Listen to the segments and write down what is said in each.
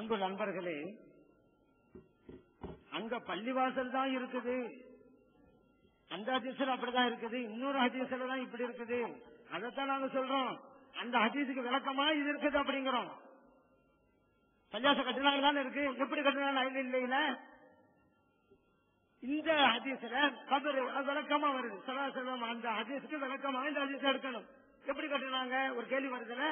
அன்பு நண்பர்களே அங்க பள்ளிவாசல் தான் இருக்குது. அந்த ஹதீஸ்ல அப்படிதான் இருக்குது. இன்னொரு ஹதீஸ்ல தான் இப்படி இருக்குது. அதைத்தான் நாங்க சொல்றோம். அந்த ஹதீஸுக்கு விளக்கமா இது இருக்குது அப்படிங்கிறோம். பள்ளிவாசல் கட்டினாங்க தானே இருக்கு. எப்படி கட்டினாங்க? இல்லையில இந்த ஹதீஸ்ல கபரு விளக்கமா வருது. சலா செல்வம் அந்த ஹதீஸுக்கு விளக்கமா இந்த ஹதீஸ் எடுக்கணும். எப்படி கட்டினாங்க? ஒரு கேள்வி வருதுல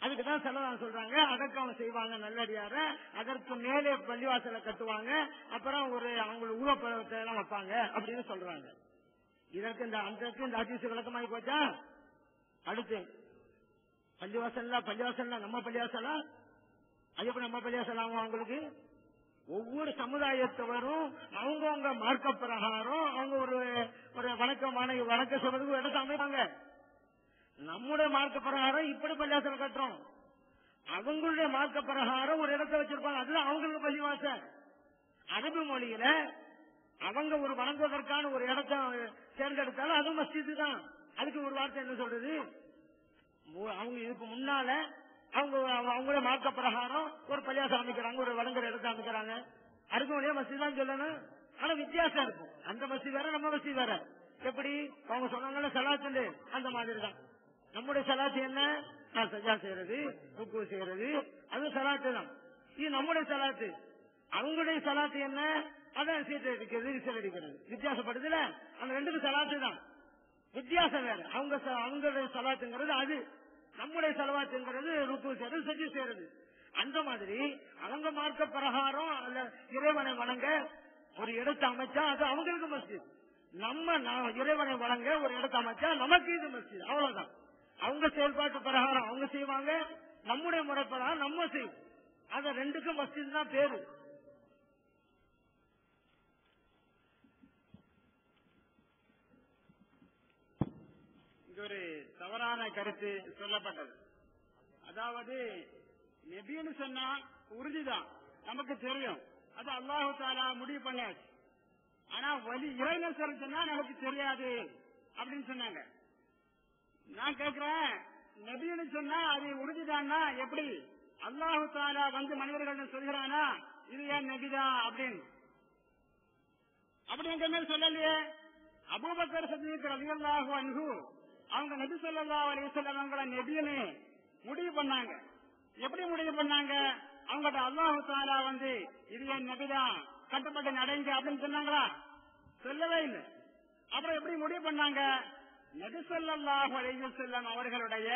அதுக்கு தான் செலவாக சொல்றாங்க. அடக்கம் செய்வாங்க நல்லடியார. அதற்கு மேலே பள்ளிவாசல கட்டுவாங்க. அப்புறம் ஒரு அவங்களுக்கு ஊழப்பழத்தை எல்லாம் வைப்பாங்க அப்படின்னு சொல்றாங்க. இதற்கு இந்த அந்தக்கு இந்த அதிச விளக்கமாகி போச்சா? அடுத்து பள்ளிவாசல்ல பள்ளிவாசல்ல நம்ம பள்ளிவாசலா? ஐயப்ப நம்ம பள்ளிவாசல் ஆகும் அவங்களுக்கு? ஒவ்வொரு சமுதாயத்தவரும் அவங்கவுங்க மார்க்க பிரகாரம் அவங்க ஒரு ஒரு வணக்கமான வணக்க சொல்றதுக்கு இடத்த அமைப்பாங்க. நம்முடைய மார்க்க பிரகாரம் இப்படி பள்ளிவாசல் கட்டுறோம். அவங்களுடைய மார்க்க பிரகாரம் ஒரு இடத்தை வச்சிருப்பாங்க. அதுதான் அவங்களுக்கு பள்ளிவாசல் அரபு மொழியில அவங்க ஒரு வணங்குவதற்கான ஒரு இடத்தை தேர்ந்தெடுத்தாலும் அதுவும் மஸ்ஜிது தான். அதுக்கு ஒரு வார்த்தை என்ன சொல்றது? அவங்க இதுக்கு முன்னால அவங்க அவங்களோட மார்க்க பிரகாரம் ஒரு பள்ளியாசம் அமைக்கிறாங்க ஒரு வணங்குற இடத்தை அமைக்கிறாங்க. அரபு மொழியா மஸ்ஜித் தான் சொல்லணும். ஆனா வித்தியாசம் இருக்கும். அந்த மஸ்ஜித் வேற நம்ம மஸ்ஜித் வேற. எப்படி? அவங்க சொன்னாங்கல்ல சலாத்து அந்த மாதிரி தான். நம்முடைய சலாத்து என்ன? நான் சஜா செய்யறது ருக்கு செய்யறது அது சலாத்து தான். இது நம்முடைய சலாத்து. அவங்களுடைய சலாத்து என்ன? அதான் சீட்டு அடிக்கிறது விசில் அடிக்கிறது. வித்தியாசப்படுதுல? அந்த ரெண்டுக்கும் சலாத்து தான். வித்தியாசம் வேற. அவங்க ச- அவங்களுடைய சலாத்துங்கிறது அது. நம்முடைய செலவாத்துங்கிறது ருக்கு செய்யறது சஜி செய்யறது. அந்த மாதிரி அவங்க மார்க்க பிரகாரம் அல்ல இறைவனை வணங்க ஒரு இடத்தை அமைச்சா அது அவங்களுக்கு மஸ்ஜித். நம்ம இறைவனை வணங்க ஒரு இடத்தை அமைச்சா நமக்கு இது மஸ்ஜித். அவ்வளவுதான். அவங்க செயல்பாட்டு பிரகாரம் அவங்க செய்வாங்க நம்முடைய முறை நம்ம செய்வோம். அத ரெண்டுக்கும் மஸ்ஜித் தான் பேரு. இங்க ஒரு தவறான கருத்து சொல்லப்பட்டது. அதாவது நெபின்னு சொன்னா உறுதிதான். நமக்கு தெரியும். அது அல்லாஹு தாலா முடிவு பண்ணியாச்சு ஆனா வலி இறைநசர் சொன்னா நமக்கு தெரியாது அப்படின்னு சொன்னாங்க. நான் கேட்கிறேன் நபின்னு சொன்னா அது உறுதிதான்னா எப்படி? அல்லாஹு தாலா வந்து மனிதர்கள் சொல்கிறானா இது ஏன் நபிதான் அப்படின்னு. அப்படி எங்க மேல் சொல்லலையே. அபூபக்கர் சதீக் ரலியல்லாஹு அன்ஹு அவங்க நபி ஸல்லல்லாஹு அலைஹி வஸல்லம் முடிவு பண்ணாங்க. எப்படி முடிவு பண்ணாங்க? அவங்கள்ட்ட அல்லாஹு தாலா வந்து இது என் நபிதான் கட்டுப்பட்டு நடைங்க அப்படின்னு சொன்னாங்களா? சொல்லவே இல்லை. அப்புறம் எப்படி முடிவு பண்ணாங்க? நெடுசல்லாஹு ஸல்லல்லாஹு அலைஹி அவர்களுடைய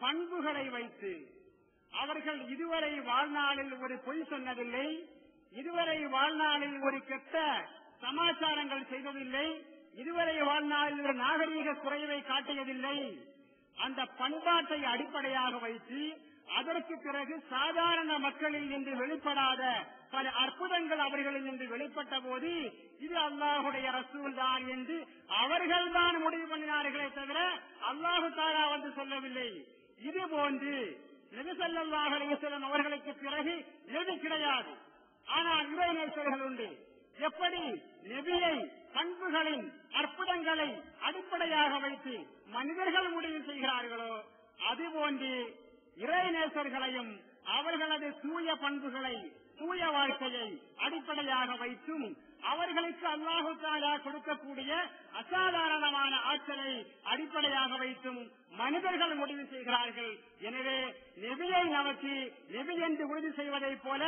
பண்புகளை வைத்து அவர்கள் இதுவரை வாழ்நாளில் ஒரு பொய் சொன்னதில்லை இதுவரை வாழ்நாளில் ஒரு கெட்ட சமாச்சாரங்கள் செய்ததில்லை இதுவரை வாழ்நாளில் ஒரு நாகரீக குறைவை காட்டியதில்லை. அந்த பண்பாட்டை அடிப்படையாக வைத்து அதற்கு பிறகு சாதாரண மக்களில் இன்று வெளிப்படாத பல அற்புதங்கள் அவர்களில் இன்று வெளிப்பட்ட போது இது அல்லாஹுடைய ரசூல் தான் என்று அவர்கள் தான் முடிவு பண்ணினார்களே தவிர அல்லாஹு தாரா வந்து சொல்லவில்லை. இது போன்று நபிசல்லாஹ் அலைவசலம் அவர்களுக்கு பிறகு எது கிடையாது. ஆனால் இறைநேசர்கள் உண்டு. எப்படி? நெபியை பண்புகளின் அற்புதங்களை அடிப்படையாக வைத்து மனிதர்கள் முடிவு செய்கிறார்களோ அதுபோன்று இறைநேசர்களையும் அவர்களது தூய பண்புகளை தூய வாழ்க்கையை அடிப்படையாக வைத்தும் அவர்களுக்கு அல்லாஹு தாலா கொடுக்கக்கூடிய அசாதாரணமான ஆற்றலை அடிப்படையாக வைத்தும் மனிதர்கள் முடிவு செய்கிறார்கள். எனவே நெபியை நமக்கு நெபி என்று உறுதி செய்வதைப் போல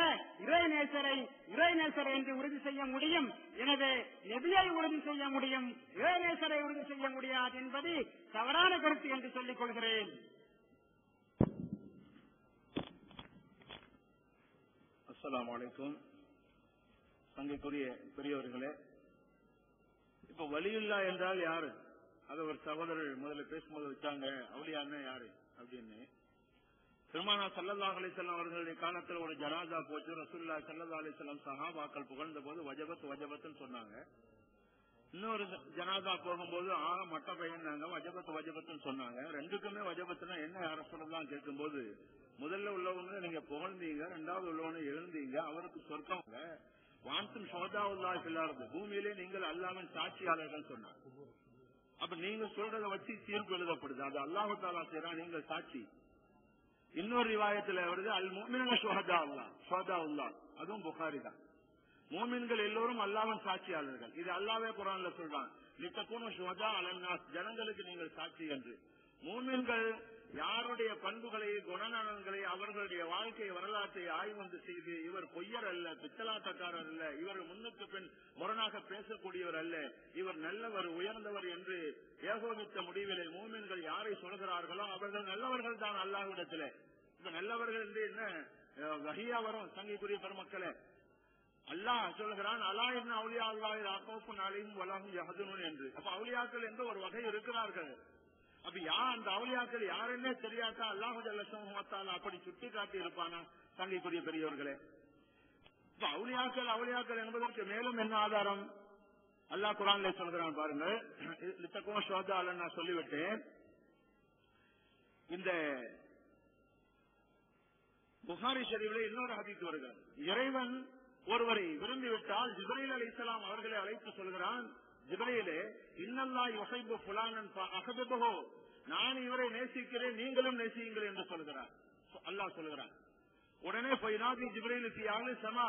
இறைநேசரை இறைநேசர் என்று உறுதி செய்ய முடியும். எனவே நெபியை உறுதி செய்ய முடியும் இறைநேசரை உறுதி செய்ய முடியாது என்பது தவறான கருத்து என்று சொல்லிக் கொள்கிறேன். அஸ்லாம் வலைக்கும் சங்கைக்குரிய பெரியவர்களே இப்ப வலியுல்லா என்றால் யாரு? அது ஒரு சகோதரர் முதல்ல பேசும்போது வச்சாங்க அவளியான்னா யாரு? அப்படின்னு. பெருமானா சல்லல்லா அலிசல்லாம் அவர்களுடைய காலத்துல ஒரு ஜனாதா போச்சு. ரசூல்லா சல்லல்லா அலிசல்லாம் சஹாபாக்கள் புகழ்ந்த போது வஜபத் வஜபத்னு சொன்னாங்க. இன்னொரு ஜனாதா போகும்போது ஆக மட்ட பையன்னாங்க வஜபத்து வஜபத்துன்னு சொன்னாங்க. ரெண்டுக்குமே வஜபத்துனா என்ன யார கேட்கும் கேட்கும்போது முதல்ல உள்ளவங்க நீங்க புகழ்ந்தீங்க ரெண்டாவது உள்ளவங்க எழுந்தீங்க அவருக்கு சொர்க்கம் வான்சும் சோதாவுல்லா இல்லாது பூமியிலே நீங்கள் அல்லாவின் சாட்சியாளர்கள் சொன்னாங்க. அப்ப நீங்க சொல்றத வச்சு தீர்ப்பு எழுதப்படுது. அது அல்லாஹு தாலா செய்யறான் நீங்கள் சாட்சி. இன்னொரு ரிவாயத்துல வருது அல் மூமின சோஹதா உள்ளா சோதா உள்ளா அதுவும் புகாரி தான் மூமின்கள் எல்லோரும் அல்லாவின் சாட்சியாளர்கள். இது அல்லாவே குரான்ல சொல்றான். நித்தக்கூன சுஹதா அலன்னாஸ் ஜனங்களுக்கு நீங்கள் சாட்சி என்று. மூமின்கள் யாருடைய பண்புகளை குணநலன்களை அவர்களுடைய வாழ்க்கை வரலாற்றை ஆய்வு செய்து இவர் பொய்யர் அல்ல பித்தலாட்டக்காரர் அல்ல இவர் முன்னுக்கு பின் முரணாக பேசக்கூடியவர் அல்ல இவர் நல்லவர் உயர்ந்தவர் என்று ஏகோபித்த முடிவிலே மூமின்கள் யாரை சொல்கிறார்களோ அவர்கள் நல்லவர்கள் தான் அல்லாஹ்விடத்திலே. இப்ப நல்லவர்கள் என்று என்ன? வகையா வரும் சங்கைக்குரிய பெருமக்களை. அல்லாஹ் சொல்கிறான் அலா என்ன அவுளியா அல்லாஹ் ஆக்கோப்பு நாளையும் வலாகும் யஹதுனூன் என்று. அப்ப அவுளியாக்கள் எந்த ஒரு வகை இருக்கிறார்கள்? அப்ப யார் அந்த அவுலியாக்கள் யாருன்னே தெரியாதா அல்லாஹு அப்படி சுட்டி காட்டி இருப்பானா? தங்கைக்குரிய பெரியவர்களே இப்ப அவுளியாக்கள் அவளியாக்கள் என்பதற்கு மேலும் என்ன ஆதாரம்? அல்லாஹ் குரான்ல சொல்கிறான் பாருங்க இத்தக்கும் ஷோதா நான் சொல்லிவிட்டேன். இந்த புகாரி ஷரீஃபில் இன்னொரு ஹதீஸ் வருகிறது. இறைவன் ஒருவரை விரும்பிவிட்டால் ஜிப்ரீல் அலி இஸ்லாம் அவர்களை அழைத்து சொல்கிறான் ஜிப்ரீலே இன்னல்லாய் வசைபு புலானன் அகபிபகோ நான் இவரை நேசிக்கிறேன் நீங்களும் நேசியுங்கள் என்று சொல்கிறார். அல்லாஹ் சொல்கிறான். உடனே பைனாதி ஜிப்ரீலுக்கு யாரு சமா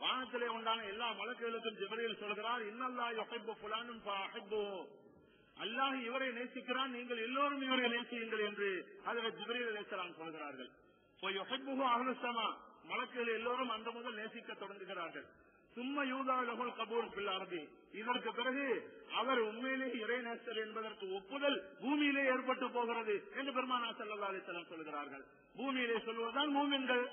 வானத்திலே உண்டான எல்லா வழக்குகளுக்கும் ஜிப்ரீல் சொல்கிறார் இன்னல்லாய் வசைபு புலானன் அகபோ அல்லாஹ் இவரை நேசிக்கிறான் நீங்கள் எல்லோரும் இவரை நேசியுங்கள் என்று அதில் ஜிப்ரையில் அலி இஸ்லாம் சொல்கிறார்கள். அகலசமா மலக்குகள் எல்லோரும் அந்த முதல் நேசிக்க தொடங்குகிறார்கள். சும்மா யூதா லகுல் கபூர் பில்லாரதி இதற்கு பிறகு அவர் உண்மையிலேயே இறைநேசர் என்பதற்கு ஒப்புதல் பூமியிலே ஏற்பட்டு போகிறது என்று பெருமானா செல்லல்லா அலிசலம் சொல்கிறார்கள். பூமியிலே சொல்வதுதான் மூமின்கள்.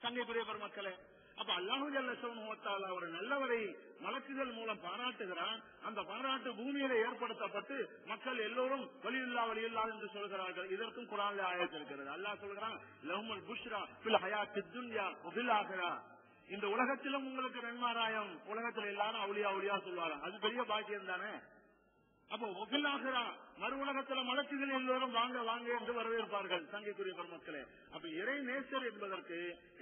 தங்கை பெரிய பெருமக்களே அப்ப அல்லாஹு ஜல்லா ஒரு நல்லவரை மலக்குகள் மூலம் பாராட்டுகிறான். அந்த பாராட்டு பூமியில ஏற்படுத்தப்பட்டு மக்கள் எல்லோரும் வலியில்லா வலியில்லா என்று சொல்கிறார்கள். இதற்கும் குரான்ல ஆயத்திருக்கிறது அல்லாஹ் சொல்கிறான் லஹ்முல் புஷ்ரா பில் ஹயா துன்யா உபில் இந்த உலகத்திலும் உங்களுக்கு நன்மாராயம். உலகத்துல எல்லாரும் அவுளியா அவுளியா சொல்லுவாங்க அது பெரிய பாக்கியம் தானே? அப்போ ஒபில்லாகிறா மறு உலகத்துல மலக்குகள் எல்லோரும் வாங்க வாங்க என்று வரவேற்பார்கள் தங்கைக்குரிய பெருமக்களே. அப்ப இறை நேசர் என்பதற்கு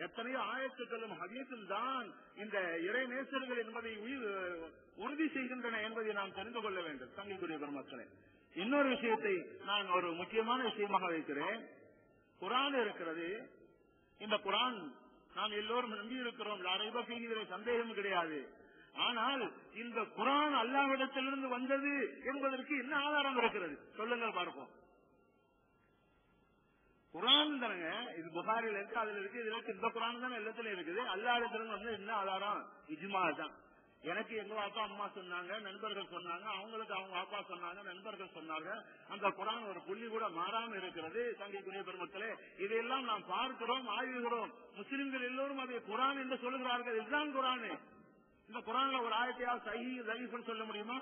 எத்தனையோ ஆயத்துக்களும் ஹதீசும் தான் இந்த இறை நேசர்கள் என்பதை உறுதி செய்கின்றன என்பதை நாம் தெரிந்து கொள்ள வேண்டும் தங்கைக்குரிய பெருமக்களே. இன்னொரு விஷயத்தை நான் ஒரு முக்கியமான விஷயமாக வைக்கிறேன். குரான் இருக்கிறது. இந்த குரான் நாம் எல்லோரும் நம்பி இருக்கிறோம் யாரையும் சந்தேகம் கிடையாது. ஆனால் இந்த குரான் அல்லாவிடத்திலிருந்து வந்தது என்பதற்கு என்ன ஆதாரம் இருக்கிறது? சொல்லுங்கள் பார்ப்போம். குரான் தானங்க இது புகாரில் இருக்கு அதுல இருக்கு இதுல இருக்கு இந்த குரான் தானே எல்லாத்துலயும் இருக்குது. அல்லாவிடத்திலிருந்து வந்து என்ன ஆதாரம்? இஜ்மா தான். எனக்கு எங்க அப்பா அம்மா சொன்னாங்க நண்பர்கள் சொன்னாங்க அவங்களுக்கு அவங்க அப்பா சொன்னாங்க நண்பர்கள் சொன்னாங்க. அந்த குரான் ஒரு புள்ளி கூட மாறாம இருக்கிறது தங்கைக்குரிய பெருமக்களே. இதையெல்லாம் நாம் பார்க்கிறோம் ஆய்வுகிறோம். முஸ்லிம்கள் எல்லோரும் அதை குரான் என்று சொல்லுகிறார்கள். இதுதான் குரானு. இந்த குரான்ல ஒரு ஆயத்தையாவது சஹி சொல்ல முடியுமா?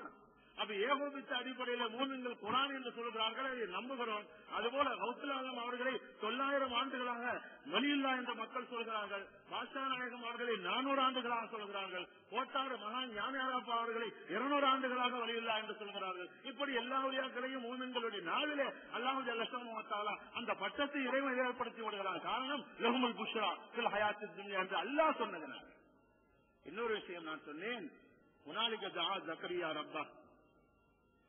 அப்ப ஏகோபித்த அடிப்படையில மூமின்கள் குரான் என்று சொல்கிறார்கள் அதை நம்புகிறோம். அதுபோல கௌசலாலம் அவர்களை தொள்ளாயிரம் ஆண்டுகளாக வலியில்லா என்ற மக்கள் சொல்கிறார்கள். பாஷா நாயகம் அவர்களை நானூறு ஆண்டுகளாக சொல்கிறார்கள். கோட்டாறு மகான் ஞானியாரப்பா அவர்களை இருநூறு ஆண்டுகளாக வலியில்லா என்று சொல்கிறார்கள். இப்படி எல்லா வழியாக்களையும் மூமின்களுடைய நாளிலே அல்லாஹு ஜல்லா அந்த பட்டத்தை இறைவன் ஏற்படுத்தி விடுகிறார் காரணம் லஹுமுல் புஷ்ரா சில ஹயாத்து என்று அல்லாஹ் சொன்னதனால். இன்னொரு விஷயம் நான் சொன்னேன். முனாலிக ஜஹா ஜக்கரியா ரப்பா.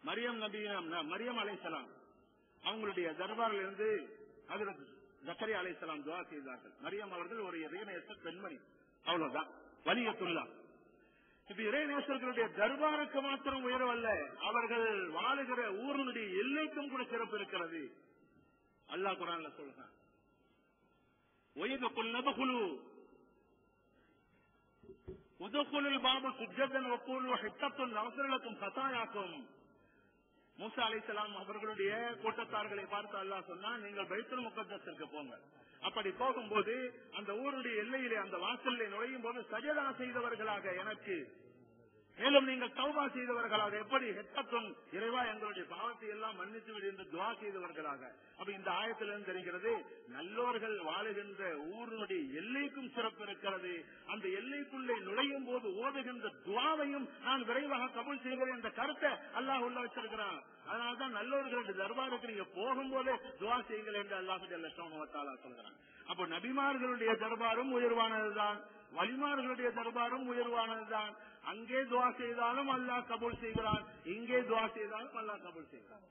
மரியம் நபி மரியம் அலைசலாம் அவங்களுடைய தர்பாரில் இருந்து ஹஜரத் அலைசலாம் துவா செய்தார்கள். மரியம் அவர்கள் ஒரு இறைநேசர் பெண்மணி. அவ்வளவுதான். வலியத்துல்லா. இப்ப இறைநேசர்களுடைய தர்பாருக்கு மாத்திரம் உயர்வல்ல. அவர்கள் வாழுகிற ஊரினுடைய எல்லைக்கும் கூட சிறப்பு இருக்கிறது. அல்லாஹ் குரான்ல சொல்றான். ஒய்து குல் உதுகுலில் பாபு சுஜதன் ஒப்பூர்வ ஹித்தத்தும் அவசரத்தும் கதாயாக்கும் மூசா அலிசலாம் அவர்களுடைய கூட்டத்தார்களை பார்த்து அல்லா சொன்னா நீங்கள் பைத்தல் முகத்திற்கு போங்க. அப்படி போகும்போது அந்த ஊருடைய எல்லையிலே அந்த வாசலில் நுழையும் போது சஜதா செய்தவர்களாக எனக்கு மேலும் நீங்கள் தௌபா செய்தவர்களாக எப்படி ஹெட்டத்தும் இறைவா எங்களுடைய பாவத்தை எல்லாம் மன்னித்து விடு என்று துவா செய்தவர்களாக. அப்ப இந்த ஆயத்திலிருந்து தெரிகிறது நல்லோர்கள் வாழுகின்ற ஊருடைய எல்லைக்கும் சிறப்பு இருக்கிறது. அந்த எல்லைக்குள்ளே நுழையும் போது ஓதுகின்ற துவாவையும் நான் விரைவாக கபல் செய்கிறேன் என்ற கருத்தை அல்லாஹ் உள்ள வச்சிருக்கிறான். அதனால்தான் நல்லோர்களுடைய தர்பாருக்கு நீங்க போகும்போதே துவா செய்யுங்கள் என்று அல்லாஹு சொல்கிறான் அப்போ நபிமார்களுடைய தர்பாரும் உயர்வானதுதான். வலிமார்களுடைய தர்பாரும் உயர்வானதுதான். அங்கே துவா செய்தாலும் அல்லாஹ் கபூல் செய்கிறான். இங்கே துவா செய்தாலும் அல்லாஹ் கபூல் செய்கிறான்.